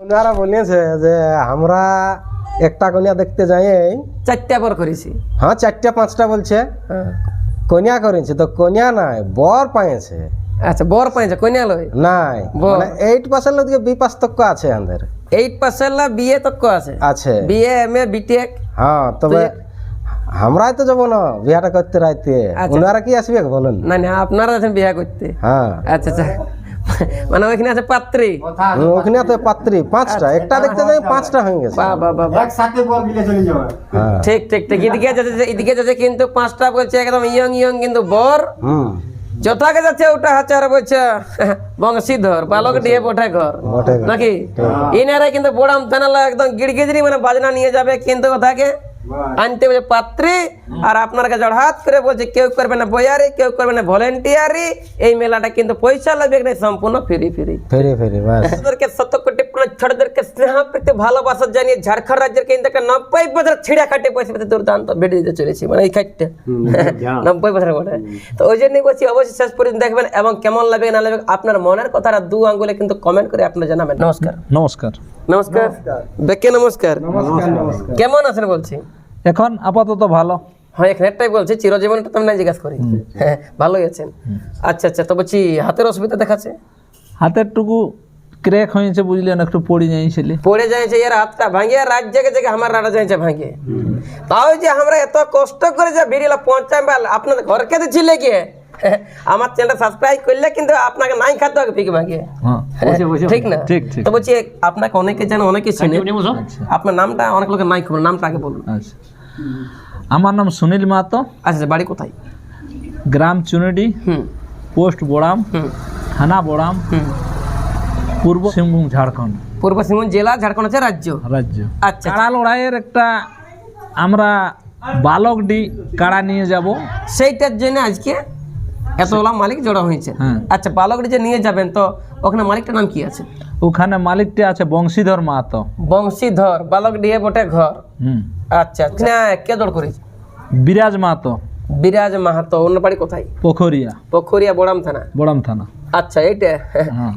ওনারা বলেছে যে আমরা একটা কন্যা দেখতে যাই চারটা বর করেছি। হ্যাঁ চারটা পাঁচটা বলছে। হ্যাঁ। কন্যা করেছে তো কন্যা নাই বর পাইছে। আচ্ছা বর পাইছে কন্যা লই? নাই। মানে এইট পার্সেন্ট লোক বি পাস তক আছে আমাদের। এইট পার্সেন্ট বিয়ে তক আছে। আছে। বিএ এম এ বিটেক হ্যাঁ তবে আমরাই তো যাব না বিয়াটা করতে রাইতে। আচ্ছা। ওনারা কি আসবে বলুন? না না আপনারা আছেন বিয়ে করতে। হ্যাঁ। আচ্ছা আচ্ছা। মানে ওইখানে আছে পাত্রী। ওখানে পাত্রী পাঁচটা। একটা দেখতে যাই পাঁচটা হয়ে গেছে। বাহ বাহ বাহ বাহ। একসাথে বল দিলে চলে যাবে। হ্যাঁ। ঠিক ঠিক ঠিক। এদিকে যাচ্ছে এদিকে যাচ্ছে কিন্তু পাঁচটা বলছে একদম ইয়ং ইয়ং কিন্তু বর। হুম। যথাকে যাচ্ছে ওটা বলছে বংশীধর। বালক ডিহে বটে ঘর। নাকি? ইনারা কিন্তু বড়াম থানালা একদম গিড়গিড়ি মানে বাজনা নিয়ে যাবে কিন্তু ওটাকে। আনতে বলছে পাত্রী আর আপনাকে জড়হাত করে বলছে কেউ করবে না বয়ারি কেউ করবে না ভলেন্টিয়ারি। এই মেলাটা কিন্তু পয়সা লাগবে না সম্পূর্ণ ফ্রি ফ্রি ফেরি ফেরি বাস। ছোটদেরকে শত কোটি ছোটদেরকে স্নেহ প্রীতি ভালোবাসা জানিয়ে ঝাড়খণ্ড রাজ্যের কিন্তু একটা নব্বই বছর ছিঁড়া কাটে পয়সা পেতে দুর্দান্ত বেড়ে দিতে চলেছি মানে এই খাটটা। নব্বই বছর বটে। তো ওই জন্যই বলছি অবশ্যই শেষ পর্যন্ত দেখবেন এবং কেমন লাগবে না লাগবে আপনার মনের কথাটা দু আঙ্গুলে কিন্তু কমেন্ট করে আপনারা জানাবেন। নমস্কার। নমস্কার। নমস্কার। বেকে নমস্কার। কেমন আছেন বলছি? এখন আপাতত ভালো। হ্যাঁ এখানে একটাই বলছি চিরজীবনটা তো আমি না জিজ্ঞাসা করি। হ্যাঁ ভালোই আছেন। আচ্ছা আচ্ছা তো বলছি হাতের অসুবিধা দেখাচ্ছে? হাতের টুকু ক্র্যাক হয়েছে বুঝলেন একটু পড়ে যাইছিলে। পড়ে যাইছে এর হাতটা ভাঙিয়ে রাত জেগে জেগে আমার রাড়া যাইছে ভাঙিয়ে। তাও যে আমরা এত কষ্ট করে যে ভিডিওটা পৌঁছাই আপনাদের ঘরকে দিচ্ছিলে গিয়ে আমার চ্যানেলটা সাবস্ক্রাইব করলে কিন্তু আপনাকে নাই খাতে হবে পিক হ্যাঁ ঠিক না? ঠিক, ঠিক। তো বলছি আপনাকে অনেকে জানে অনেকে চিনে আপনার নামটা অনেক লোকের নাই খবর নামটা আগে বলুন। আচ্ছা। আমার নাম সুনীল মাহাতো। আচ্ছা আচ্ছা, বাড়ি কোথায়? গ্রাম চুনেডি। হুম। পোস্ট বোড়াম। থানা বোড়াম। পূর্ব সিংভূম ঝাড়খণ্ড। পূর্ব সিংভূম জেলা ঝাড়খণ্ড হচ্ছে রাজ্য? রাজ্য। আচ্ছা কাড়া লড়াইয়ের একটা আমরা বালকডি কাড়া নিয়ে যাব। সেইটার জন্য আজকে এতগুলা মালিক জড়ো হয়েছে। হ্যাঁ। আচ্ছা বালকটি যে নিয়ে যাবেন তো ওখানে মালিকটার নাম কি আছে? ওখানে মালিকটি আছে বংশীধর মাহাতো। বংশীধর বালক ডিহে বটে ঘর। আচ্ছা আচ্ছা। না, কে জড় করেছে? বিরাজ মাহাতো। বিরাজ মাহাতো অন্য বাড়ি কোথায়? পোখরিয়া। পোখরিয়া বড়াম থানা। বড়াম থানা। আচ্ছা এইটা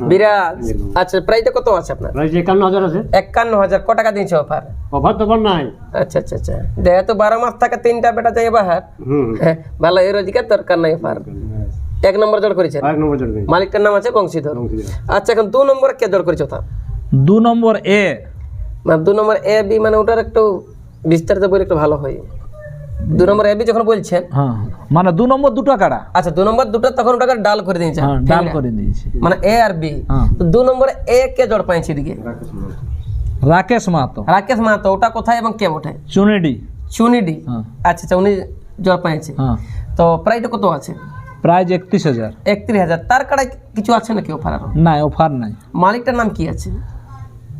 বিরাজ। আচ্ছা প্রাইসটা কত আছে আপনার? প্রাইস একান্ন হাজার আছে। একান্ন হাজার ক টাকা দিয়েছে অফার? অফার তো পার নাই। আচ্ছা আচ্ছা আচ্ছা। যেহেতু বারো মাস থাকে তিনটা বেটা যাই বাহার হুম। হ্যাঁ, ভালো এই রোজগার দরকার নাই অফার। এক নম্বর জড় করেছেন? এক নম্বর চলবে মালিকটার নাম আছে বংশীধর। আচ্ছা এখন দু নম্বর কে জড় করেছে ওটা? দু নম্বর এ। মানে দু নম্বর এ বি মানে ওটার একটু বিস্তারিত বলে একটু ভালো হয়। দু নম্বর এ বি যখন বলছেন হ্যাঁ মানে দু নম্বর দুটো কাড়া। আচ্ছা দু নম্বর দুটো তখন ওটাকে ডাল করে দিয়েছে হ্যাঁ ডাল করে দিয়েছে। মানে এ আর বি। হ্যাঁ। তো দু নম্বর এ কে জড় পাইছে এদিকে? রাকেশ মাহাতো। রাকেশ মাহাতো। ওটা কোথায় এবং কে ওঠে চুনেডি। চুনিডি। হ্যাঁ। আচ্ছা আচ্ছা উনি জড় পাইছে। হ্যাঁ। তো প্রাইসটা কত আছে? প্রাইজ একত্রিশ হাজার। একত্রিশ হাজার। তার কাড়ায় কিছু আছে নাকি অফার আরও? নাই অফার নাই। মালিকটার নাম কি আছে?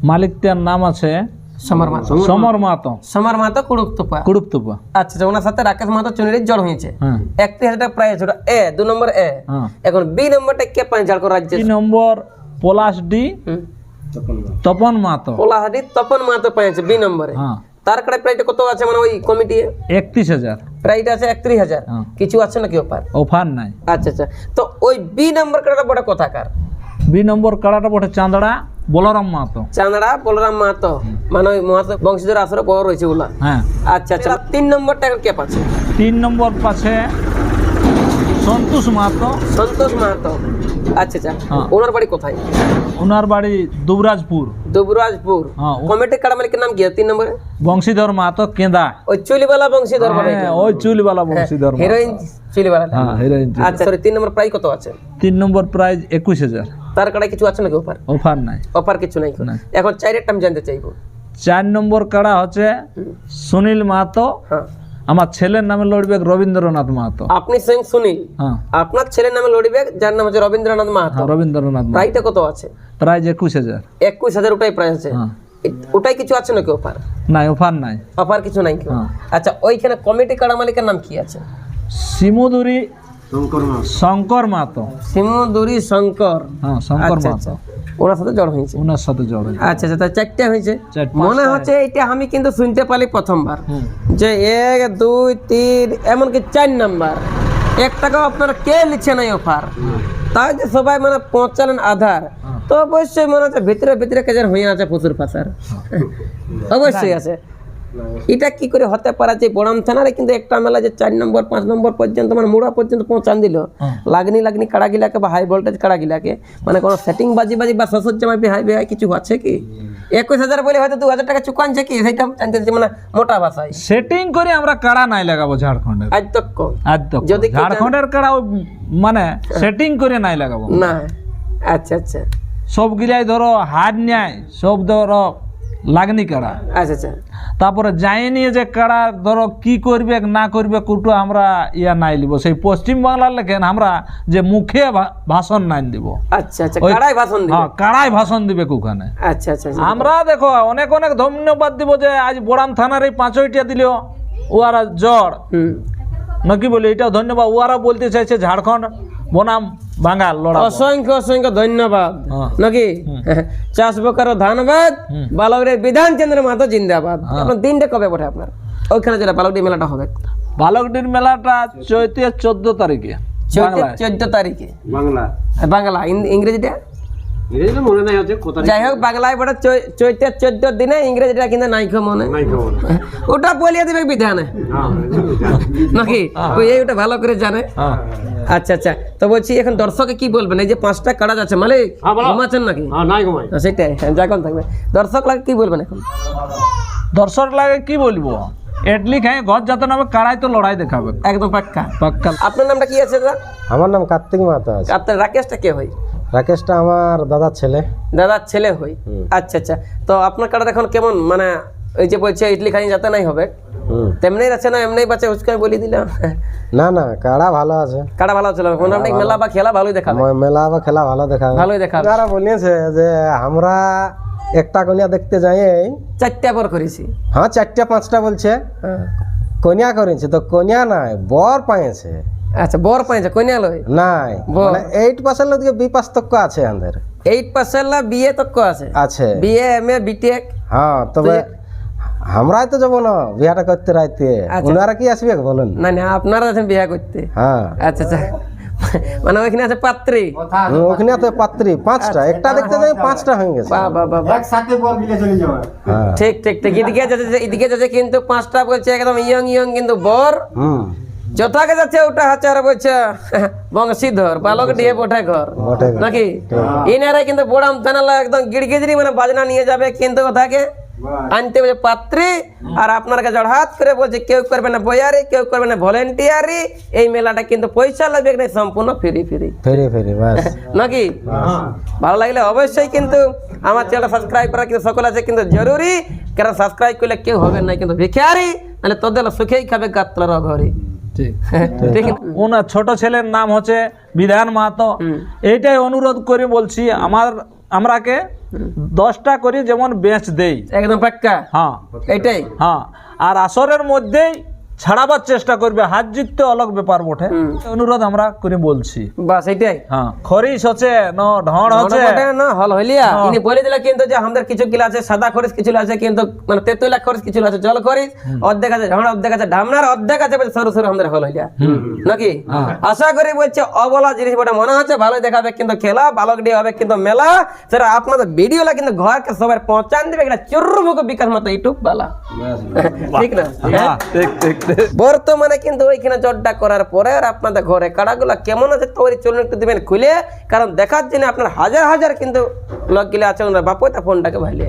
মালিকটার নাম আছে সমর কুড়ুক্তপা কুড়ুপতুপা আচ্ছা ওনার সাথে রাকেশ জড় হয়েছে। হ্যাঁ। একত্রিশ হাজার টাকা প্রাইস ওটা এ দু নম্বর এ হ্যাঁ। এখন বি নম্বরটা কে পায় ঝাড়খণ্ড রাজ্যে তিন নম্বর পলাশ ডি। তপন মাহাতো কোলাহাটি তপন মাহাতো পাইছে বি নম্বরে। হ্যাঁ। তার কাড়ে প্রাইসটা কত আছে মানে ওই কমিটি একত্রিশ হাজার। প্রাইসটা আছে একত্রিশ হাজার। হ্যাঁ। কিছু আছে নাকি অফার অফার নাই। আচ্ছা আচ্ছা। তো ওই বি নম্বর কাটা বড় কথাকার? বি নম্বর কাড়াটা বটে চাঁদড়া বলরাম মাহাতো। চাঁদড়া বলরাম মাহাতো। মানে ওই মাহাতো বংশীদের আসরে বড় রয়েছে ওগুলা। হ্যাঁ। আচ্ছা আচ্ছা। তিন নম্বরটা টাকা কে পাচ্ছে? তিন নম্বর পাশে সন্তোষ মাহাতো। সন্তোষ মাহাতো। আচ্ছা আচ্ছা। হ্যাঁ। ওনার বাড়ি কোথায়? ওনার বাড়ি দুবরাজপুর। দুবরাজপুর। হ্যাঁ কমিটি কাটা মালিকের নাম কি? তিন নম্বরে? বংশীধর মাহাতো কেঁদা ওই চুলিওয়ালা বংশীধর হ্যাঁ, ওই চুলওয়ালা বংশীধর হিরোইন চুলিওয়ালা হ্যাঁ হিরোইন আচ্ছা সরি তিন নম্বর প্রাইস কত আছে? তিন নম্বর প্রাইজ একুশ হাজার। তার কাটায় কিছু আছে নাকি অফার? অফার নাই। অফার কিছু নাই। এখন চাইরেরটা আমি জানতে চাইব। চার নম্বর কাড়া হচ্ছে সুনীল মাহাতো হ্যাঁ। আমার ছেলের নামে লড়বে রবীন্দ্রনাথ মাহাতো। আপনি স্বয়ং সুনীল। হ্যাঁ। আপনার ছেলের নামে লড়বে যার নাম হচ্ছে রবীন্দ্রনাথ মাহাতো। হ্যাঁ, রবীন্দ্রনাথ প্রাইজটা প্রাইসটা কত আছে? প্রাইজ একুশ হাজার। একুশ হাজার ওটাই প্রাইস আছে। হ্যাঁ। ওটাই কিছু আছে নাকি অফার? নাই অফার নাই। অফার কিছু নাই। আচ্ছা ওইখানে কমিটি কাড়া মালিকের নাম কি আছে? শিমুদুরি শঙ্কর শঙ্কর মাহাতো। শঙ্কর। হ্যাঁ শঙ্কর আচ্ছা আচ্ছা। ওনার সাথে জড় হয়েছে। ওনার সাথে জড়ে আচ্ছা আচ্ছা তা চারটে হয়েছে। মনে হচ্ছে এটা আমি কিন্তু শুনতে পারি প্রথমবার। যে এক দুই তিন এমনকি চার নাম্বার। এক টাকাও আপনারা কে নিচ্ছে নাই অফার তাই যে সবাই মানে পৌঁছালেন আধার। তো অবশ্যই মনে হচ্ছে ভিতরে ভিতরে কেজন হয়ে আছে প্রচুর পাচার অবশ্যই আছে। এটা কি করে হতে পারে যে বড়াম থানারে কিন্তু একটা মেলা যে চার নম্বর পাঁচ নম্বর পর্যন্ত মানে মুড়া পর্যন্ত পৌঁছান দিল। লাগনি লাগনি কাড়া গিলাকে বা হাই ভোল্টেজ কাড়া গিলাকে। মানে কোনো সেটিং বাজি বাজি বা মাপি হাই হাই কিছু আছে কি? একুশ হাজার বলে হয়তো দু হাজার টাকা চুকানছে কি? সেটা জানতে মানে মোটা ভাষায়। সেটিং করে আমরা কাড়া নাই লাগাবো ঝাড়খণ্ডের। আজ তক আজ তো যদি ঝাড়খণ্ডের কাড়া মানে সেটিং করে নাই লাগাবো। না। আচ্ছা আচ্ছা। সব গিলাই ধরো হার নেয় সব ধরো লাগনি কাড়া। আচ্ছা আচ্ছা। তারপরে যাই নিয়ে যে কাড়া ধরো কি করবে না করবে কুটো আমরা ইয়া নাই লিব। সেই পশ্চিম বাংলার লেখেন আমরা যে মুখে ভাষণ নাই দিব। আচ্ছা আচ্ছা কারাই ভাষণ দিবে? হ্যাঁ কাড়াই ভাষণ দিবে কুখানে। আচ্ছা আচ্ছা আচ্ছা। আমরা দেখো অনেক অনেক ধন্যবাদ দিব যে আজ বড়াম থানার এই পাঁচইটা দিল ওয়ারা জ্বর। নাকি বলি এটাও ধন্যবাদ। ওয়ারা বলতে চাইছে ঝাড়খণ্ড বনাম। বাঙ্গাল লড়া অসংখ্য অসংখ্য ধন্যবাদ। হ্যাঁ। নাকি? চাষ বকার ধানবাদ বালকের বিধান চন্দ্র মাতো জিন্দাবাদ। আপনার দিনটা কবে বটে আপনার? ওইখানে যেটা বালকটি মেলাটা হবে। বালকডির মেলাটা চৈতে চোদ্দ তারিখে। চৈত্র চোদ্দ তারিখে। বাংলা। বাংলা ইংরেজিটা? ইংরেজিটা মনে নাই হচ্ছে কোথায় যাই হোক বাংলায় বটে চৈত্র চোদ্দ দিনে ইংরেজিটা কিন্তু নাই মনে। ওটা বলিয়ে দিবে বিধানে। হ্যাঁ নাকি? ওই ওটা ভালো করে জানে। হ্যাঁ। আচ্ছা আচ্ছা। তো বলছি এখন দর্শকে কি বলবেন? এই যে পাঁচটা কাড়া যাচ্ছে মালিক হ্যাঁ, ঘুমাচ্ছেন নাকি? হ্যাঁ নাই ঘুমাই। হ্যাঁ, সেটাই। হ্যাঁ, থাকবে। দর্শক লাগে কি বলবেন এখন? দর্শক লাগে কি বলব? এটলি খাই ঘর যাতে না হবে কাড়াই তো লড়াই দেখাবে। একদম পাক্কা। পাক্কা। আপনার নামটা কি আছে দাদা? আমার নাম কার্তিক মাহাতো আছে। আপনার রাকেশটা কে হয়? রাকেশটা আমার দাদার ছেলে। দাদার ছেলে হই? আচ্ছা আচ্ছা। তো আপনার কাটার এখন কেমন? মানে ওই যে বলছে ইডলি খানি যাতে নাই হবে। তেমনি আছে না এমনি বাচ্চা উচকে বলি দিলাম। না না কাড়া ভালো আছে। কাটা ভালো ছিল মোটামুটি মেলা বা খেলা ভালোই দেখাবে মেলা বা খেলা ভালো দেখাবে ভালোই দেখাবে যারা বলিয়েছে যে আমরা একটা কনিয়া দেখতে যাই চারটা পর করেছি। হ্যাঁ চারটা পাঁচটা বলছে। হ্যাঁ। কনিয়া করেছে তো কনিয়া নাই বর পাইছে। আচ্ছা বর পাইছে কন্যা লই? নাই। মানে এইট পার্সেন্ট লোক বি পাস্তক্য আছে আমাদের। এইট পার্সেন্ট বিয়ে তক আছে। আছে। বিএ এম এ বিটেক হ্যাঁ তবে আমরাই তো যাব না বিয়াটা করতে রাইতে। আচ্ছা। ওনারা কি আসবে বলুন? না না আপনারা আছেন বিয়ে করতে। হ্যাঁ। আচ্ছা আচ্ছা। মানে ওইখানে আছে পাত্রী। ওখানে তো পাত্রী পাঁচটা। একটা দেখতে যাই পাঁচটা হয়ে গেছে। বাহ বাহ বাহ। একসাথে বল গিলে চলে যাওয়া। হ্যাঁ। ঠিক ঠিক ঠিক। এদিকে যাচ্ছে এদিকে যাচ্ছে কিন্তু পাঁচটা বলছে একদম ইয়ং ইয়ং কিন্তু বর। হুম। যথাকে যাচ্ছে ওটা হচ্ছে আর বলছে বংশীধর বালক দিয়ে বটে ঘর। বটে নাকি? ইনারা কিন্তু বোড়াম থানালা একদম গিড়গিড়ি মানে বাজনা নিয়ে যাবে কিন্তু ওটাকে আনতে বলছে পাত্রী আর আপনার কাছে হাত করে বলছে কেউ করবে না বয়ারি কেউ করবে না ভলেন্টিয়ারি। এই মেলাটা কিন্তু পয়সা লাগবে না সম্পূর্ণ ফ্রি ফ্রি। ফেরি ফেরি বাস। নাকি? ভালো লাগলে অবশ্যই কিন্তু আমার চ্যানেল সাবস্ক্রাইব করা কিন্তু সকল আছে কিন্তু জরুরি। কারণ সাবস্ক্রাইব করলে কেউ হবে না কিন্তু ভিখারি নাহলে তোদের সুখেই খাবে গাতলার ঘরে? ওনার ছোট ছেলের নাম হচ্ছে বিধান মাহাতো। এইটাই অনুরোধ করে বলছি আমার আমরাকে দশটা করে যেমন বেঞ্চ দেই। একদম পাক্কা? হ্যাঁ। এটাই হ্যাঁ। আর আসরের মধ্যেই ছাড়াবার চেষ্টা করবে হাত জিততে অলগ ব্যাপার বটে। অনুরোধ আমরা করে বলছি। বাস এইটাই। হ্যাঁ খরিস হচ্ছে ন ঢড় হচ্ছে। না হল হইলিয়া। ইনি বলে দিলে কিন্তু যে আমাদের কিছু কিলা আছে সাদা খরিস কিছু আছে কিন্তু মানে তেতুলা খরিস কিছু আছে জল খরিস অর্ধেক আছে ঝড় অর্ধেক আছে ঢামনার অর্ধেক আছে বলে সরু সরু আমাদের হল হইলিয়া। নাকি? আশা করি বলছে অবলা জিনিস বটে মনে হচ্ছে ভালো দেখাবে কিন্তু খেলা বালক দিয়ে হবে কিন্তু মেলা সেটা আপনাদের ভিডিওলা কিন্তু ঘরকে সবাই পৌঁছান দিবে একটা চুরমুখ বিকাশ মতো ইউটিউব বালা। ঠিক না? হ্যাঁ, ঠিক ঠিক। বর্তমানে কিন্তু ওইখানে জটটা করার পরে আর আপনাদের ঘরে কাড়াগুলো কেমন আছে তৈরি চলুন একটু দেবেন খুলে, কারণ দেখার জন্য আপনার হাজার হাজার কিন্তু লোক গিলে আছে। ওনার বাপু তা ফোনটাকে ভাইলে।